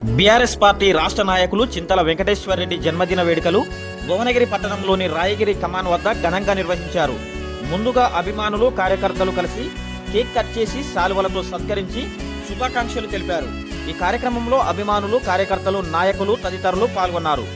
BRS party రాష్ట్ర నాయకులు చింతల వెంకటేశ్వరరెడ్డి జన్మదిన వేడుకలు భువనగిరి పట్టణంలోని రాయగిరి కమాన్ వద్ద ఘనంగా నిర్వహించారు. ముందుగా అభిమానులు కార్యకర్తలు కలిసి కేక్ కట్ చేసి శాలువలతో సత్కరించి శుభాకాంక్షలు తెలిపారు. ఈ కార్యక్రమంలో అభిమానులు కార్యకర్తలు నాయకులు తదితరులు పాల్గొన్నారు.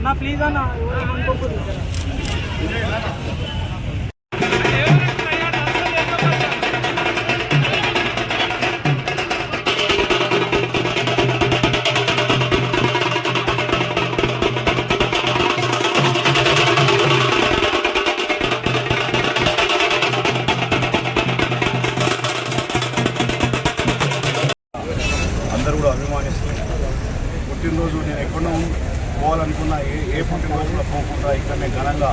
అన్న ప్లీజ్ అన్న అనుకోకూడదు అందరూ కూడా అభిమానిస్తూ పుట్టినరోజు నేను ఎక్కడో పోవాలనుకున్నా ఏ ఏ పుట్టిన కూడా పోకుండా ఇక్కడనే ఘనంగా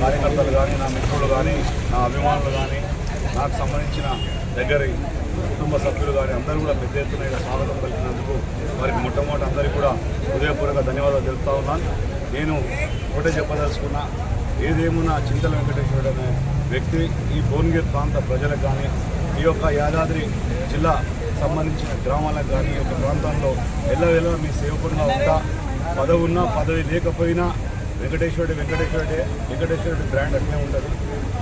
కార్యకర్తలు కానీ నా మిత్రులు కానీ నా అభిమానులు కానీ నాకు సంబంధించిన దగ్గరి కుటుంబ సభ్యులు కానీ అందరూ కూడా పెద్ద ఎత్తున స్వాగతం పలికినందుకు వారికి మొట్టమొదటి అందరికీ కూడా హృదయపూర్వక ధన్యవాదాలు తెలుపుతా ఉన్నాను. నేను ఒకటే చెప్పదలుచుకున్నా ఏదేమున్నా చింతల వెంకటేశ్వరుడు అనే వ్యక్తి ఈ భువనగిరి ప్రాంత ప్రజలకు కానీ ఈ యొక్క యాదాద్రి జిల్లా సంబంధించిన గ్రామాలకు కానీ ఈ యొక్క ప్రాంతంలో ఎల్లవెల్ల మీ సేవకుడుగా ఉంటా. పదవి ఉన్నా పదవి లేకపోయినా వెంకటేశ్వరుడు వెంకటేశ్వరుడే. వెంకటేశ్వరుడి బ్రాండ్ అట్లే ఉంటుంది.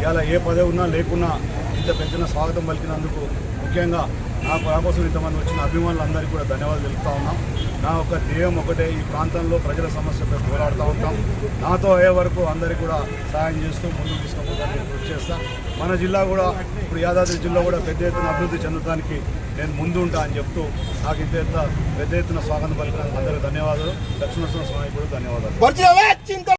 ఇవాళ ఏ పదవి ఉన్నా లేకున్నా ఇంత పెద్దన స్వాగతం పలికినందుకు ముఖ్యంగా నాకు నా కోసం ఇంతమంది వచ్చిన అభిమానులందరికీ కూడా ధన్యవాదాలు తెలుపుతా ఉన్నాం. నా ఒక ధ్యేయం ఒకటే ఈ ప్రాంతంలో ప్రజల సమస్యలపై పోరాడుతూ ఉంటాం. నాతో అయ్యే వరకు అందరికీ కూడా సహాయం చేస్తూ ముందుకు తీసుకుపోవడానికి కృషి చేస్తాను మన జిల్లా కూడా ఇప్పుడు యాదాద్రి జిల్లా కూడా పెద్ద ఎత్తున అభివృద్ధి చెందడానికి నేను ముందు ఉంటా అని చెప్తూ నాకు ఇంత ఎత్త పెద్ద ఎత్తున స్వాగతం పలికినందుకు అందరికీ ధన్యవాదాలు. లక్ష్మణ స్వామి కూడా ధన్యవాదాలు.